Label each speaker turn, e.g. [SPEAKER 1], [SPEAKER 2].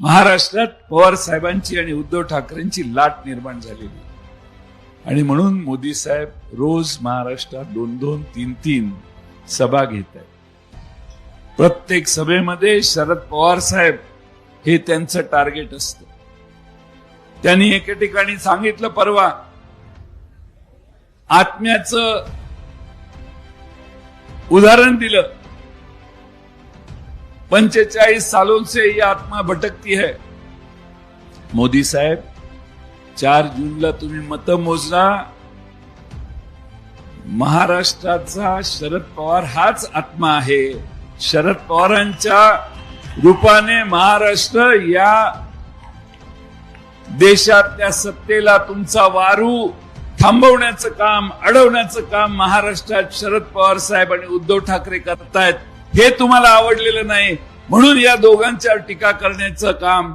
[SPEAKER 1] महाराष्ट्रात पवार साहेबांची आणि उद्धव ठाकरेंची लाट निर्माण झालेली. आणि म्हणून मोदी साहेब रोज महाराष्ट्रात दोन दोन तीन तीन सभा घेत आहेत. प्रत्येक सभेमध्ये शरद पवार साहेब हे त्यांचं टार्गेट असत. त्यांनी एके ठिकाणी सांगितलं परवा आत्म्याचं उदाहरण दिलं पंचेचाळीस सालों से ये आत्मा भटकती है. मोदी साहेब चार जूनला तुम्ही मत मोजला. महाराष्ट्राचा शरद पवार हाच आत्मा आहे. शरद पवारांच्या रूपाने महाराष्ट्र या देशातल्या सत्तेला तुमचा वारू थांबवण्याचं काम अडवण्याचं काम महाराष्ट्रात शरद पवार साहेब आणि उद्धव ठाकरे करतायत. हे तुम्हाला आवडलेलं नाही. म्हणून या दोघांच्या टीका करण्याचं काम